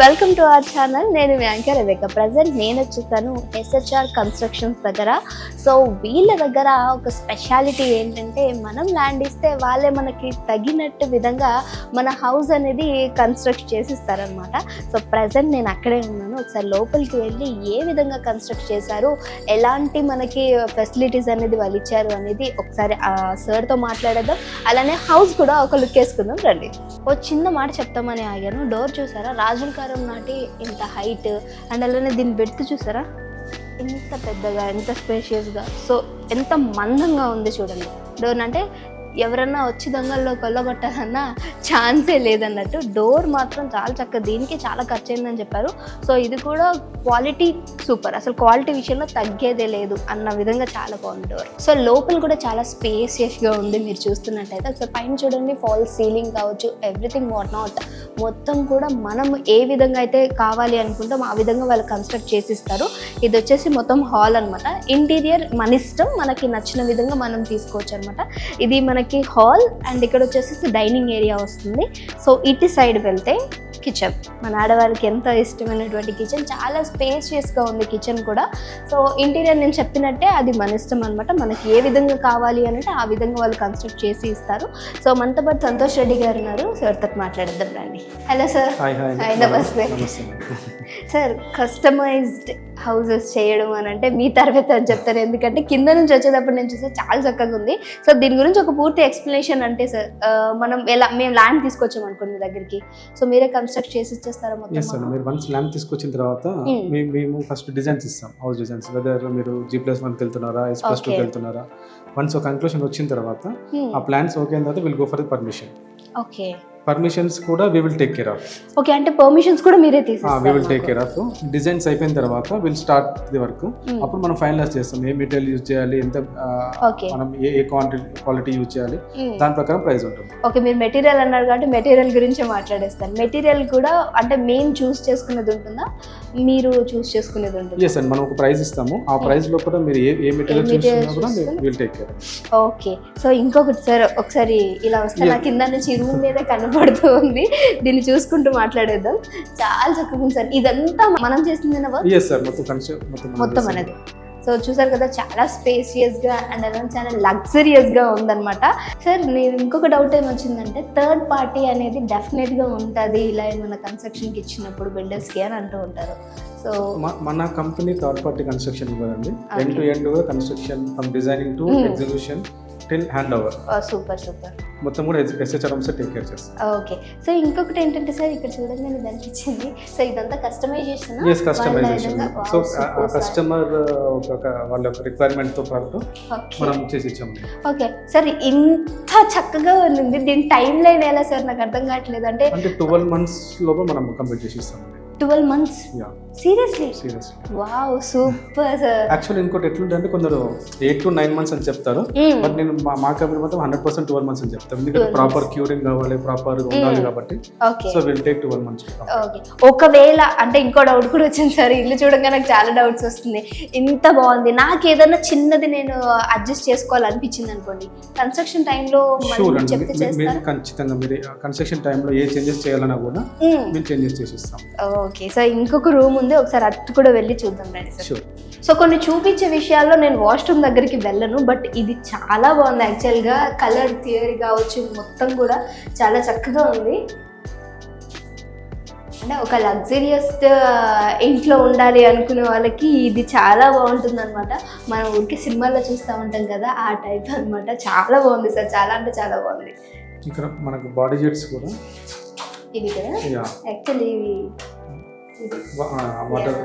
Welcome to our channel. నేను మీ anchor రేఖ present నేను వచ్చేసాను ఎస్హెచ్ఆర్ కన్స్ట్రక్షన్స్ దగ్గర. సో వీళ్ళ దగ్గర ఒక స్పెషాలిటీ ఏంటంటే మనం ల్యాండ్ ఇస్తే వాళ్ళే మనకి తగినట్టు విధంగా మన హౌస్ అనేది కన్స్ట్రక్ట్ చేసిస్తారనమాట సో ప్రజెంట్ నేను అక్కడే ఉన్నాను. ఒకసారి లోపలికి వెళ్ళి ఏ విధంగా కన్స్ట్రక్ట్ చేశారు ఎలాంటి మనకి ఫెసిలిటీస్ అనేది వాళ్ళు ఇచ్చారు అనేది ఒకసారి సార్తో మాట్లాడేద్దాం. అలానే హౌస్ కూడా ఒక లుక్ వేసుకుందాం రండి. ఓ చిన్న మాట చెప్తామని ఆగాను. డోర్ చూసారా? రాజుల కారం నాటి ఇంత హైట్ అండ్ అలానే దీని బెడ్త్ చూసారా? ఎంత పెద్దగా ఎంత స్పేషియస్గా సో ఎంత మందంగా ఉంది చూడండి. డోర్ అంటే ఎవరన్నా వచ్చి దొంగల్లో కొల్లగొట్టాలన్నా ఛాన్సే లేదన్నట్టు డోర్ మాత్రం చాలా చక్కగా దీనికి చాలా ఖర్చు అయిందని చెప్పారు. సో ఇది కూడా క్వాలిటీ సూపర్. అసలు క్వాలిటీ విషయంలో తగ్గేదే లేదు అన్న విధంగా చాలా బాగుంది డోర్. సో లోపల కూడా చాలా స్పేసియస్గా ఉంది మీరు చూస్తున్నట్టయితే. ఒకసారి పైన చూడండి ఫాల్ సీలింగ్ కావచ్చు ఎవ్రీథింగ్ వాట్ నాట్. మొత్తం కూడా మనం ఏ విధంగా అయితే కావాలి అనుకుంటాం ఆ విధంగా వాళ్ళు కన్స్ట్రక్ట్ చేసి ఇస్తారు ఇది వచ్చేసి మొత్తం హాల్ అనమాట ఇంటీరియర్ మన ఇష్టం మనకి నచ్చిన విధంగా మనం తీసుకోవచ్చు అనమాట ఇది మనకి హాల్ అండ్ ఇక్కడ వచ్చేసి డైనింగ్ ఏరియా వస్తుంది. సో ఇటు సైడ్ వెళ్తే కిచెన్. మన ఆడవాళ్ళకి ఎంతో ఇష్టమైనటువంటి కిచెన్. చాలా స్పేషియస్గా ఉంది కిచెన్ కూడా. సో ఇంటీరియర్ నేను చెప్పినట్టే అది మన ఇష్టం అనమాట మనకి ఏ విధంగా కావాలి అంటే ఆ విధంగా వాళ్ళు కన్స్ట్రక్ట్ చేసి ఇస్తారు. సో మనతో పాటు సంతోష్ రెడ్డి గారు ఉన్నారు. సార్తో మాట్లాడద్దాం రండి. Hello sir hi namaste. Sir customised houses చేయడం అని అంటే మీ తరగతి అని చెప్తారు. ఎందుకంటే కింద నుంచి వచ్చేటప్పుడు నేను చూస్తే చాలా చక్కగా ఉంది. సో దీని గురించి ఒక పూర్తి ఎక్స్ప్లెనేషన్ అంటే సార్ మనం ఎలా మేము ల్యాండ్ తీసుకొచ్చాం అనుకోండి మీ దగ్గరికి. సో మీరే కన్స్ట్రక్ట్ చేసి ఇచ్చేస్తారా మొత్తం మీరు వన్స్ ల్యాండ్ తీసుకొచ్చిన తర్వాత Hmm. మేము ఫస్ట్ డిజైన్స్ ఇస్తాం హౌస్ డిజైన్స్ వెదర్ మీరు జీ ప్లస్ వన్కి వెళ్తున్నారా ఎస్ ప్లస్ టూకి. వెళ్తున్నారా వన్స్ ఒక కన్క్లూషన్ వచ్చిన తర్వాత Hmm. ఆ ప్లాన్స్ ఓకే అయిన తర్వాత will go for the permission okay permissions కూడా we will take care of okay అంటే పర్మిషన్స్ కూడా మీరే we will take care of designs అయిపోయిన తర్వాత will start the work Hmm. అప్పుడు మనం ఫైనలైజ్ చేస్తాం. ఏ మెటీరియల్ యూజ్ చేయాలి ఎంత Okay. మనం ఏ ఏ క్వాంటిటీ క్వాలిటీ యూజ్ చేయాలి. దాని ప్రకారం ప్రైస్ ఉంటుంది. ఓకే మీరు మెటీరియల్ అన్నారు కాబట్టి మెటీరియల్ గురించి మాట్లాడేస్తాను మెటీరియల్ కూడా అంటే మేము చూస్ చేసుకునేది ఉంటుందా? మీరు చూస్ చేసుకునేది ఉంటుందా. ఎస్ అండి మనం ఒక ప్రైస్ ఇస్తాము. ఆ ప్రైస్లో కూడా మీరు ఏ ఏ మెటీరియల్ చూస్తున్నా కూడా? Will take care okay so ఇంకొకటి సార్ ఒకసారి ఇలా వస్తే నా. కింద నుంచి రూమ్ మీద కనబడుతూ ఉంది. దీన్ని చూసుకుంటూ మాట్లాడేద్దాం. చాలా చక్కగా ఉంది సార్ ఇదంతా మనం చేసింది ఎస్ సార్ మొత్తం మొత్తం. అనేది. సో చూసారు కదా చాలా స్పేసియస్గా అండ్ అలా చాలా లగ్జరియస్గా ఉందన్నమాట సార్ నేను ఇంకొక డౌట్ ఏమొచ్చిందంటే థర్డ్ పార్టీ అనేది డెఫినెట్గా ఉంటుంది ఇలా ఏమైనా కన్స్ట్రక్షన్కి ఇచ్చినప్పుడు బిల్డర్స్కి అని అంటూ ఉంటారు సో మన company third party construction ఇవ్వదండి. End to end construction from designing to. Execution till hand over super super మొత్తం కూడా ఎస్హెచ్ఆర్ఎం సార్ టేక్ కేర్ చేస్తాం. ఓకే సో ఇంకొకటి ఏంటంటే సార్ ఇక్కడ చూడండి నేను అనిపించింది సో ఇదంతా customisation yes customisation so customer ఒక వాళ్ళ రిక్వైర్మెంట్తో పాటు మనం చేసి ఇచ్చాము ఓకే సార్ ఇంత చక్కగా ఉంది. దీని టైం లైన్ ఎలా సార్? నాకు అర్థం కావట్లేదు. అంటే అంటే ట్వెల్వ్ మంత్స్ లోపల మనం కంప్లీట్ చేసి ఇస్తామండి twelve months yeah seriously wow super sir actually ఇంకోటి ఎట్లుంటే కొందరు ఎయిట్ టు నైన్ మంత్స్ అని చెప్తారు. Hmm. బట్ నేను మా కంపెనీ మొత్తం హండ్రెడ్ పర్సెంట్ ట్వెల్వ్ మంత్స్ అని చెప్తాను. ఎందుకంటే 12 ప్రాపర్ క్యూరింగ్ కావాలి ప్రాపర్ ఉండాలి Hmm. కాబట్టి okay so will take twelve months ఒకవేళ అంటే ఇంకో డౌట్ కూడా వచ్చింది సార్ ఇల్లు చూడగా నాకు చాలా డౌట్స్ వస్తుంది. ఇంత బాగుంది. నాకు ఏదైనా చిన్నది నేను అడ్జస్ట్ చేసుకోవాలనిపించింది అనుకోండి. కన్స్ట్రక్షన్ టైంలో ఖచ్చితంగా మీరు కన్స్ట్రక్షన్ టైంలో ఏ చేంజెస్ చేయాలన్నా కూడా మ్మ్. మేము చేంజెస్ చేసి ఇస్తాం ఓకే సో ఇంకొక రూమ్ ఉంది. ఒకసారి అటు కూడా వెళ్ళి చూద్దాం రండి సార్. సో కొన్ని చూపించే విషయాల్లో నేను వాష్రూమ్ దగ్గరికి వెళ్ళను బట్ ఇది చాలా బాగుంది. యాక్చువల్గా కలర్ థియరీ కావచ్చు మొత్తం కూడా చాలా చక్కగా ఉంది. అంటే ఒక లగ్జరియస్ ఇంట్లో ఉండాలి అనుకునే వాళ్ళకి ఇది చాలా బాగుంటుంది అనమాట మనం ఊరికి సినిమాల్లో చూస్తూ ఉంటాం కదా ఆ టైప్ అన్నమాట. చాలా బాగుంది సార్. చాలా అంటే చాలా బాగుంది. ఇక్కడ మనకు బాడీ జెట్స్ కూడా. ఇవి కదా? యాక్చువల్లీ ఇవి ఇది వాటర్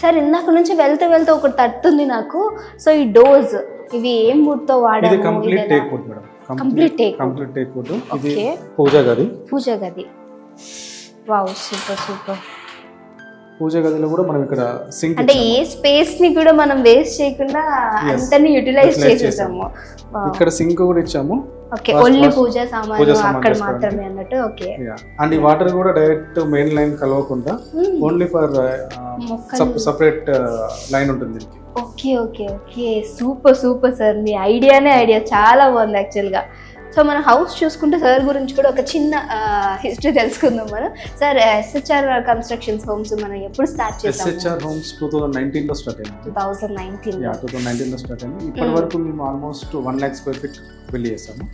సార్ ఇందాక నుంచి వెళ్తూ వెళ్తూ ఒకటి తట్టుంది నాకు. సో ఈ డోర్స్ ఇవి ఏం వుడ్తో ఇది వాడాము complete? Teak wood madam Complete teak wood. Complete teak wood ఇది ఓకే పూజ గది. పూజ గది. వావ్ సూపర్ సూపర్ పూజ గదిలో కూడా మనం ఇక్కడ సింక్ అంటే ఏ స్పేస్ని కూడా మనం వేస్ట్ చేయకుండా. అంతని యూటిలైజ్ చేసేసాము. ఇక్కడ సింక్ కూడా ఇచ్చాము. ఓకే ఓన్లీ పూజ సామాన్లు అక్కడ. మాత్రమే అన్నట్టు ఓకే. అండ్ ఈ వాటర్ కూడా డైరెక్ట్ మెయిన్ లైన్ కలవకుండా ఓన్లీ ఫర్ సపరేట్ లైన్ ఉంటుంది okay okay okay. Super super sir మీ ఐడియానే ఐడియా చాలా బాగుంది యాక్చువల్గా సో మన హౌస్ చూసుకుంటే సార్ గురించి కూడా ఒక చిన్న హిస్టరీ తెలుసుకుందాం మనం. సార్ ఎస్హెచ్ఆర్ కన్స్ట్రక్షన్స్ హోమ్స్ మనం ఎప్పుడు స్టార్ట్ చేసాం? ఎస్హెచ్ఆర్ హోమ్స్ టూ థౌసండ్ నైన్టీన్లో స్టార్ట్ అయింది two thousand nineteen yeah two thousand నైన్టీన్లో స్టార్ట్ అయింది ఇప్పటి Hmm. వరకు మేము almost one lakh square feet build చేసాము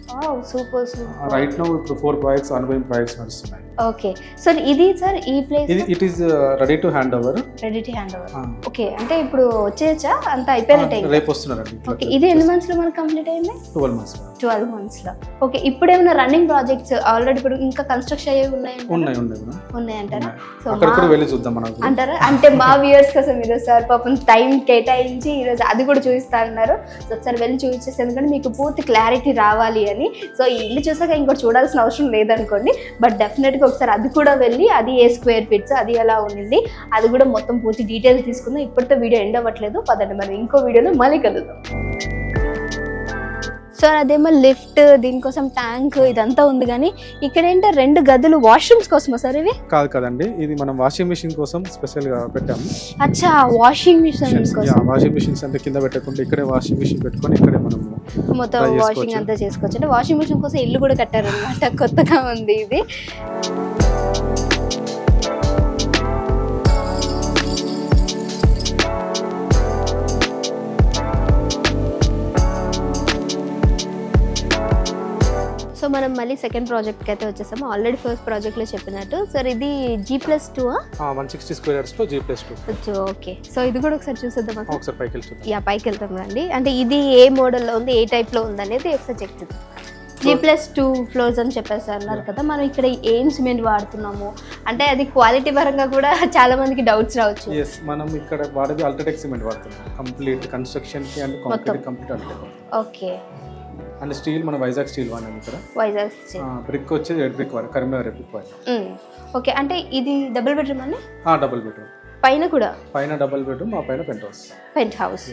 సూపర్ సూపర్ రైట్ నో ఇప్పుడు ఫోర్ ప్రాజెక్ట్స్ అనుభవం ప్రాజెక్ట్స్ నడుస్తున్నాయి. ఓకే సార్ ఇది సార్ ఈ place it is ready to hand over ready to hand over okay అంటే ఇప్పుడు వచ్చేయచ్చా? అంత అయిపోయినట్టే ఇంకా? రేపు వస్తున్నారండి. ఓకే ఇది ఎన్ని మంత్స్లో మనకు కంప్లీట్ అయింది? ట్వెల్వ్ మంత్స్ ట్వెల్వ్ మంత్స్లో ఓకే ఇప్పుడు ఏమైనా రన్నింగ్ ప్రాజెక్ట్స్ ఆల్రెడీ ఇప్పుడు ఇంకా కన్స్ట్రక్షన్ అయ్యేవి ఉన్నాయంటారా? ఉన్నాయి ఉన్నాయి మేడం. ఉన్నాయంటారా? సో వెళ్ళి చూద్దాం అంటారా? అంటే మా వ్యూయర్స్ కోసం మీరు సార్ పాపం టైం కేటాయించి ఈరోజు అది కూడా చూపిస్తా అన్నారు. సో ఒకసారి వెళ్ళి చూపించేసి ఎందుకంటే మీకు పూర్తి క్లారిటీ రావాలి అని. సో ఈ ఇల్లు చూసాక ఇంకోటి చూడాల్సిన అవసరం లేదనుకోండి. బట్ డెఫినెట్గా ఒకసారి అది కూడా వెళ్ళి అది ఏ స్క్వేర్ ఫీట్స్ అది ఎలా ఉండింది అది కూడా మొత్తం పూర్తి డీటెయిల్స్ తీసుకుందాం. ఇప్పటితో వీడియో ఎండ్ అవ్వట్లేదు. పదండి మరి ఇంకో వీడియోలో మళ్ళీ కలుద్దాం. సో అదేమో లిఫ్ట్ దీనికోసం ట్యాంక్ ఇదంతా ఉంది కానీ ఇక్కడ ఏంటో రెండు గదులు వాష్రూమ్స్ కోసమా సార్ ఇవి? కాదు కదండి ఇది మనం వాషింగ్ మిషన్ కోసం స్పెషల్గా పెట్టాము. అచ్చా వాషింగ్ మిషన్ కోసం. వాషింగ్ మిషన్స్ అంటే కింద పెట్టకుండా ఇక్కడే వాషింగ్ మిషన్ పెట్టుకొని ఇక్కడే మనము మొత్తం వాషింగ్. అంతా చేసుకోవచ్చు. అంటే వాషింగ్ మిషన్ కోసం ఇల్లు కూడా కట్టారు అనమాట కొత్తగా ఉంది ఇది. సో మనం మళ్ళీ సెకండ్ ప్రాజెక్ట్కి అయితే వచ్చేసాము. ఆల్రెడీ ఫస్ట్ ప్రాజెక్ట్లో చెప్పినట్టు. సార్ ఇది G plus two one sixty స్క్వేర్లో G plus two okay so ఇది కూడా ఒకసారి చూసేద్దాం ఒకసారి పైకి చూద్దాం. యా పైకి వెళ్తాం రండి అంటే ఇది ఏ మోడల్లో ఉంది ఏ టైప్లో ఉంది అనేది ఒకసారి చెక్ చేద్దాం. జీ ప్లస్ టూ ఫ్లోర్స్ అని చెప్పేసి అన్నారు కదా. మనం ఇక్కడ ఏం సిమెంట్ వాడుతున్నాము? అంటే అది క్వాలిటీ పరంగా కూడా చాలా మందికి డౌట్స్ రావచ్చు. ఎస్ మనం ఇక్కడ వాడేది అల్ట్రాటెక్ సిమెంట్ వాడుతున్నాం. Complete కన్స్ట్రక్షన్కి and complete UltraTech okay and steel మన వైజాగ్ స్టీల్ వాడినాం ఇక్కడ. వైజాగ్ బ్రిక్ వచ్చేది రెడ్ బ్రిక్ వాడు కరీంనగర్ రెడ్ బ్రిక్ వాడు ఓకే అంటే ఇది డబుల్ బెడ్రూమ్ అండి? Double bedroom. పైన కూడా? పైన డబుల్ బెడ్రూమ్ ఆ పైన pent house. Pent house.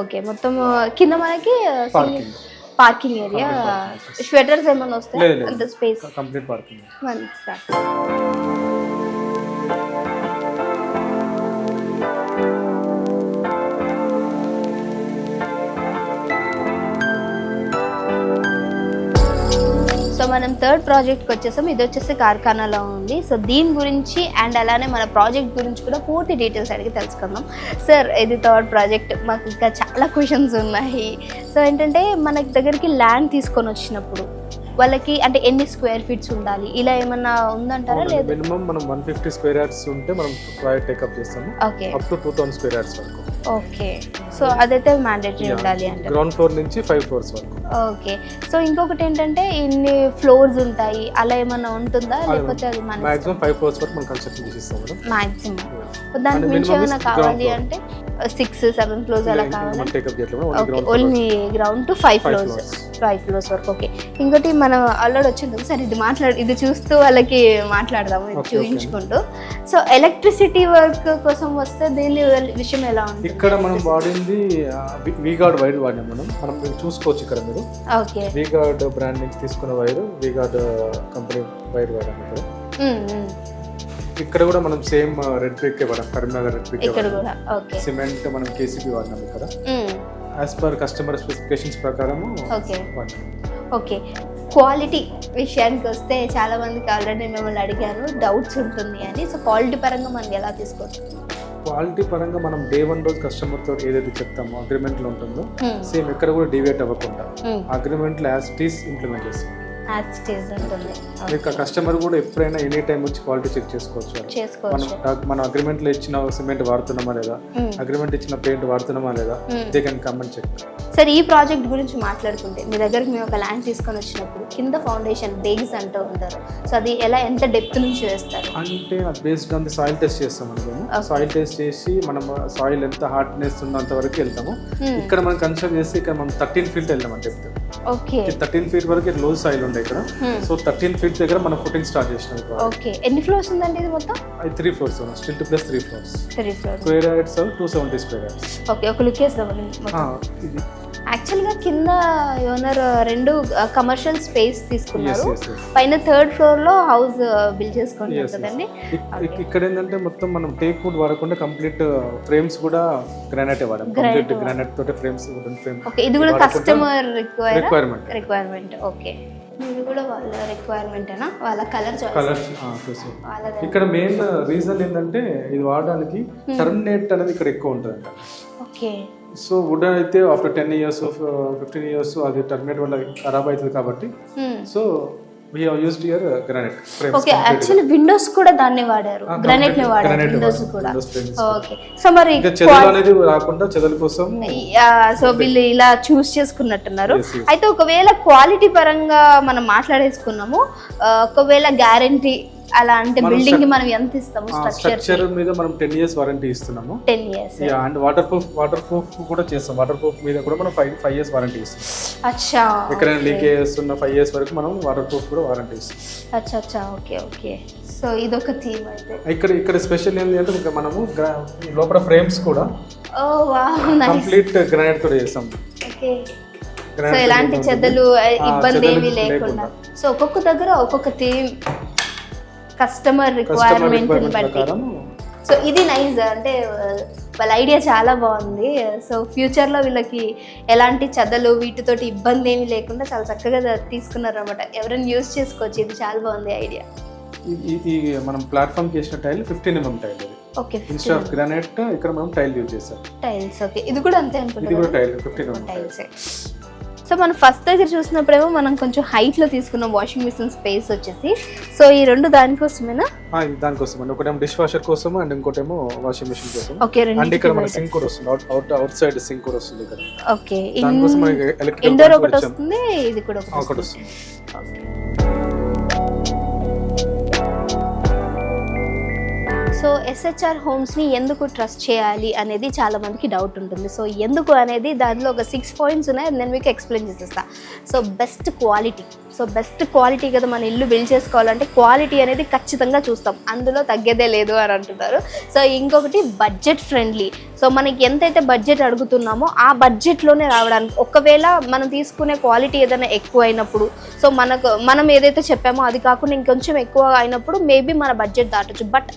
Okay మొత్తం కింద మనకి పార్కింగ్ పార్కింగ్ ఏరియా. స్వెటర్స్ ఏమైనా వస్తాయి. అంత స్పేస్ కంప్లీట్ పార్కింగ్ మనం థర్డ్ ప్రాజెక్ట్కి వచ్చేసాం. ఇది వచ్చేసి కార్ఖానాలో ఉంది. సో దీని గురించి అండ్ అలానే మన ప్రాజెక్ట్ గురించి కూడా పూర్తి డీటెయిల్స్ అడిగి తెలుసుకుందాం. సార్ ఇది థర్డ్ ప్రాజెక్ట్ మాకు ఇంకా చాలా క్వశ్చన్స్ ఉన్నాయి. సో ఏంటంటే మన దగ్గరికి ల్యాండ్ తీసుకొని వచ్చినప్పుడు వాళ్ళకి అంటే ఎన్ని స్క్వేర్ ఫీట్స్ ఉండాలి? ఇలా ఏమన్నా ఉందంటారా? లేదు? మినిమం మనం వన్ ఫిఫ్టీ స్క్వేర్ యార్డ్స్ ఉంటే మనం ప్రాజెక్ట్ టేకప్ చేస్తాము. Okay up to two thousand square yards వరకు. ఓకే. సో అదైతే మ్యాండేటరీ ఉండాలి అంటారు. గ్రౌండ్ ఫ్లోర్ నుంచి ఫైవ్ ఫ్లోర్స్ వరకు. ఓకే. సో ఇంకొకటి ఏంటంటే ఇన్ని ఫ్లోర్స్ ఉంటాయి అలా ఏమన్నా ఉంటుందా? లేకపోతే అది మన మాక్సిమం ఫైవ్ ఫ్లోర్స్ వరకు మనం కన్స్ట్రక్షన్ చేసిస్తాం మేడం. మాక్సిమం దానికి మించి ఏమైనా కావాలి అంటే సిక్స్ సెవెన్ ఫ్లోర్స్ అలా కావాలి? Okay. Only ground to five floors. Five floors వరకు ఓకే. ఇంకోటి మనం ఆల్రెడీ వచ్చింది సరే ఇది మాట్లాడు ఇది చూస్తూ వాళ్ళకి మాట్లాడదాము ఇది. చూపించుకుంటూ సో ఎలక్ట్రిసిటీ వర్క్ కోసం వస్తే దీని విషయం ఎలా ఉంటుంది? ఇక్కడ మనం వాడింది వీగార్డ్ వైర్ వాడినాం మనం. మనం మీరు చూసుకోవచ్చు ఇక్కడ మీరు. ఓకే. వీగార్డ్ బ్రాండ్ నుంచి తీసుకున్న wire V Guard company wire వాడాం ఇక్కడ. ఇక్కడ కూడా మనం సేమ్ రెడ్ బ్రిక్ వాడాం కరీంనగర్ రెడ్ బ్రిక్ ఇక్కడ కూడా ఓకే. సిమెంట్ మనం కేసీపీ వాడినాం ఇక్కడ. యాజ్ పర్ కస్టమర్ స్పెసిఫికేషన్స్ ప్రకారము ఓకే. క్వాలిటీ విషయానికి వస్తే చాలా మందికి ఆల్రెడీ మిమ్మల్ని అడిగారు డౌట్స్ ఉంటుంది అని. సో క్వాలిటీ పరంగా మనం ఎలా తీసుకోవచ్చు? క్వాలిటీ పరంగా మనం డే వన్ రోజు కస్టమర్తో ఏదైతే చెప్తామో అగ్రిమెంట్లో ఉంటుందో సేమ్ ఎక్కడ కూడా డివేట్ అవ్వకుండా అగ్రిమెంట్లో యాజ్ టీస్ ఇంప్లిమెంట్ చేస్తాం. యాజ్ ఉంటుంది. మీకు కస్టమర్ కూడా ఎప్పుడైనా ఎనీ టైం వచ్చి క్వాలిటీ చెక్ చేసుకోవచ్చు మనం చేసుకోవచ్చు. మన అగ్రిమెంట్లో ఇచ్చిన సిమెంట్ వాడుతున్నామా లేదా? Hmm. అగ్రిమెంట్ ఇచ్చిన పెయింట్ వాడుతున్నామా లేదా? Hmm. They can come and check సరే ఈ ప్రాజెక్ట్ గురించి మాట్లాడుకుంటే మీ దగ్గరికి మేము ఒక ల్యాండ్ తీసుకొని వచ్చినప్పుడు కింద ఫౌండేషన్ బేస్ అంటూ ఉంటారు. సో అది ఎలా ఎంత డెప్త్ నుంచి వేస్తారు? అంటే based on the soil test చేస్తాం Okay. సాయిల్ టెస్ట్ చేసి మనం సాయిల్ ఎంత హార్డ్నెస్ ఉన్నంత వరకు వెళ్తాము. Hmm. ఇక్కడ మనం కన్స్ట్రక్ట్ చేసి ఇక్కడ మనం థర్టీన్ ఫీట్ వెళ్ళాం చెప్తాం ఓకే థర్టీన్ ఫీట్ వరకు లో సాయిల్ ఉండే ఇక్కడ Hmm. సో థర్టీన్ ఫీట్ దగ్గర మనం ఫుటింగ్ స్టార్ట్ చేసినాం. ఓకే ఎన్ని ఫ్లోర్స్ ఉందండి ఇది మొత్తం? అది three floors stilt two plus three floors three floors square yards two seventy square yards okay ఒక లుక్ వేద్దామండి మొత్తం. ఇది. యాక్చువల్గా కింద ఓనర్ రెండు కమర్షియల్ స్పేస్ yes, తీసుకున్నారు. పైన థర్డ్ ఫ్లోర్లో హౌస్ బిల్డ్. కదండి? ఇక్- ఇక్కడ ఏంటంటే మొత్తం మనం టేక్ వుడ్ వాడకుండా కంప్లీట్ ఫ్రేమ్స్ కూడా గ్రానైట్ వాడాం. కంప్లీట్. గ్రానైట్ తోటి ఫ్రేమ్స్ వుడెన్ ఫ్రేమ్ ఓకే ఇది కూడా customer require requirement requirement okay ఇది కూడా వాళ్ళ రిక్వైర్మెంటేనా వాళ్ళ కలర్ కలర్స్ ఇక్కడ మెయిన్ రీజన్ ఏంటంటే ఇది వాడడానికి టర్మినేట్ అనేది ఇక్కడ ఎక్కువ ఉంటుందంట. ఓకే. సో వుడ్ అయితే after ten years fifteen years అది టర్మినేట్ వల్ల ఖరాబ్ అవుతుంది కాబట్టి. So we used here granite okay actually windows కూడా దాన్ని వాడారు గ్రానైట్ని వాడారు విండోస్. కూడా. ఓకే సో మరి చెదలు అనేది రాకుండా చెదల కోసం సో వీళ్ళు ఇలా చూస్ చేసుకున్నట్టున్నారు. అయితే ఒకవేళ క్వాలిటీ పరంగా మనం మాట్లాడేసుకున్నాము ఒకవేళ గ్యారంటీ అలా అంటే మనం బిల్డింగ్కి మనం ఎంత ఇస్తాము? స్ట్రక్చర్ మీద మనం టెన్ ఇయర్స్ వారంటీ ఇస్తున్నాము. Ten years and waterproof waterproof కూడా చేస్తాం. వాటర్ ప్రూఫ్ మీద కూడా మనం ఫైవ్ ఫైవ్ ఇయర్స్ వారంటీ ఇస్తాం అచ్చా ఎక్కడైనా లీకేజ్ ఉన్న ఫైవ్ ఇయర్స్ వరకు మనం వాటర్ ప్రూఫ్ కూడా వారంటీ ఇస్తాం అచ్చా అచ్చా ఓకే ఓకే. సో ఇదొక థీమ్ అయితే. ఇక్కడ ఇక్కడ స్పెషల్ ఏంటి అంటే ఇంకా మనము లోపల ఫ్రేమ్స్ కూడా oh wow nice complete granite కూడా చేస్తాం. ఓకే. సో ఎలాంటి. చెద్దలు ఇబ్బంది ఏమీ లేకుండా. సో ఒక్కొక్క దగ్గర ఒక్కొక్క థీమ్ కస్టమర్ రిక్వైర్మెంట్ బట్టి. సో ఇది నైస్ అంటే వాళ్ళ ఐడియా చాలా బాగుంది. సో ఫ్యూచర్లో వీళ్ళకి ఎలాంటి చదలు వీటితోటి ఇబ్బంది ఏమీ లేకుండా చాలా చక్కగా తీసుకున్నారు అనమాట ఎవరైనా యూజ్ చేసుకోవచ్చు. ఇది చాలా బాగుంది ఐడియా మనం ప్లాట్ఫామ్ చేసిన tile fifteen mm tile okay instead of granite ఇక్కడ మనం టైల్ యూజ్ చేస్తాం టైల్స్ ఓకే ఇది కూడా అంతే ఇది కూడా అనుకుంటున్నాను tile fifteen mm tiles so మనం ఫస్ట్ దగ్గర చూసినప్పుడేమో మనం కొంచెం హైట్లో తీసుకున్న వాషింగ్ మిషన్ స్పేస్ వచ్చేసి. సో ఈ రెండు దానికోసమేనా? దానికోసం అండి ఒకటేమో డిష్ వాషర్ కోసం అండ్ ఇంకోటేమో వాషింగ్ మెషిన్ కోసం. ఓకే అండ్ ఇక్కడ మన సింక్ కూడా వస్తుంది. అవుట్ అవుట్ సైడ్ సింక్ కూడా వస్తుంది ఇక్కడ. ఓకే ఇండోర్ ఒకటి వస్తుంది ఇది కూడా ఒకటి వస్తుంది. వస్తుంది. ఓకే సో ఎస్హెచ్ఆర్ హోమ్స్ని ఎందుకు ట్రస్ట్ చేయాలి అనేది చాలా మందికి డౌట్ ఉంటుంది. సో ఎందుకు అనేది దానిలో ఒక సిక్స్ పాయింట్స్ ఉన్నాయి నేను మీకు ఎక్స్ప్లెయిన్ చేసేస్తా. So best quality so best quality కదా మన ఇల్లు బిల్డ్ చేసుకోవాలంటే క్వాలిటీ అనేది ఖచ్చితంగా చూస్తాం. అందులో తగ్గేదే లేదు అని అంటున్నారు. సో ఇంకొకటి బడ్జెట్ ఫ్రెండ్లీ. సో మనకి ఎంతైతే బడ్జెట్ అడుగుతున్నామో ఆ బడ్జెట్లోనే రావడానికి ఒకవేళ మనం తీసుకునే క్వాలిటీ ఏదైనా ఎక్కువ అయినప్పుడు సో మనకు మనం ఏదైతే చెప్పామో అది కాకుండా ఇంకొంచెం ఎక్కువ అయినప్పుడు మేబీ మన budget దాటొచ్చు. But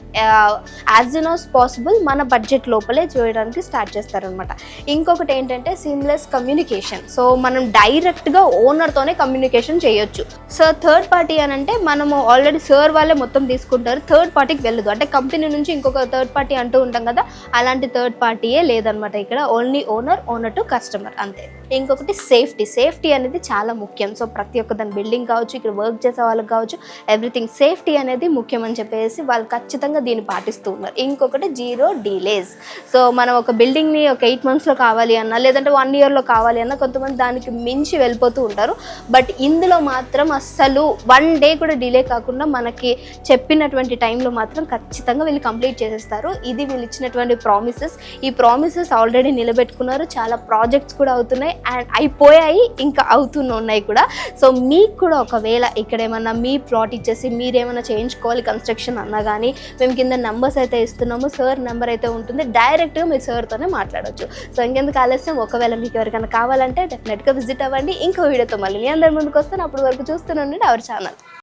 as soon as possible మన బడ్జెట్ లోపలే చేయడానికి స్టార్ట్ చేస్తారనమాట. ఇంకొకటి ఏంటంటే సీమ్లెస్ కమ్యూనికేషన్ సో మనం డైరెక్ట్గా ఓనర్తోనే కమ్యూనికేషన్ చేయొచ్చు. సో థర్డ్ పార్టీ అని అంటే మనము ఆల్రెడీ సర్ వాళ్ళే మొత్తం తీసుకుంటారు. థర్డ్ పార్టీకి వెళ్ళదు. అంటే కంపెనీ నుంచి ఇంకొక థర్డ్ పార్టీ అంటూ ఉంటాం కదా అలాంటి థర్డ్ పార్టీయే లేదనమాట ఇక్కడ. Only owner owner to customer అంతే. ఇంకొకటి సేఫ్టీ. సేఫ్టీ అనేది చాలా ముఖ్యం. సో ప్రతి ఒక్క దాని బిల్డింగ్ కావచ్చు ఇక్కడ వర్క్ చేసే వాళ్ళకి కావచ్చు ఎవ్రీథింగ్ సేఫ్టీ అనేది ముఖ్యం అని చెప్పేసి వాళ్ళు ఖచ్చితంగా దీన్ని పాటిస్తూ ఉన్నారు. ఇంకొకటి జీరో డీలేస్. సో మనం ఒక బిల్డింగ్ని ఒక ఎయిట్ మంత్స్లో కావాలి అన్నా లేదంటే వన్ ఇయర్లో కావాలి అన్నా కొంతమంది దానికి మించి వెళ్ళిపోతూ ఉంటారు. బట్ ఇందులో మాత్రం అస్సలు వన్ డే కూడా డిలే కాకుండా మనకి చెప్పినటువంటి టైంలో మాత్రం ఖచ్చితంగా వీళ్ళు కంప్లీట్ చేసేస్తారు. ఇది వీళ్ళు ఇచ్చినటువంటి ప్రామిసెస్. ఈ ప్రామిసెస్ ఆల్రెడీ నిలబెట్టుకున్నారు. చాలా ప్రాజెక్ట్స్ కూడా అవుతున్నాయి. అండ్ అయిపోయాయి ఇంకా అవుతూనే ఉన్నాయి కూడా. సో మీకు కూడా ఒకవేళ ఇక్కడ ఏమన్నా మీ ప్లాట్ ఇచ్చేసి మీరేమైనా చేయించుకోవాలి కన్స్ట్రక్షన్ అన్నా కానీ మేము కింద నెంబర్స్ అయితే ఇస్తున్నాము సార్ నెంబర్ అయితే ఉంటుంది డైరెక్ట్గా మీరు సార్తోనే మాట్లాడవచ్చు సో ఇంకెందుకు ఆలస్యం? ఒకవేళ మీకు ఎవరికైనా కావాలంటే డెఫినెట్గా విజిట్ అవ్వండి. ఇంకో వీడియోతో మళ్ళీ మీ అందరి ముందుకు వస్తాను. అప్పటి వరకు చూస్తూనే ఉండండి అవర్ ఛానల్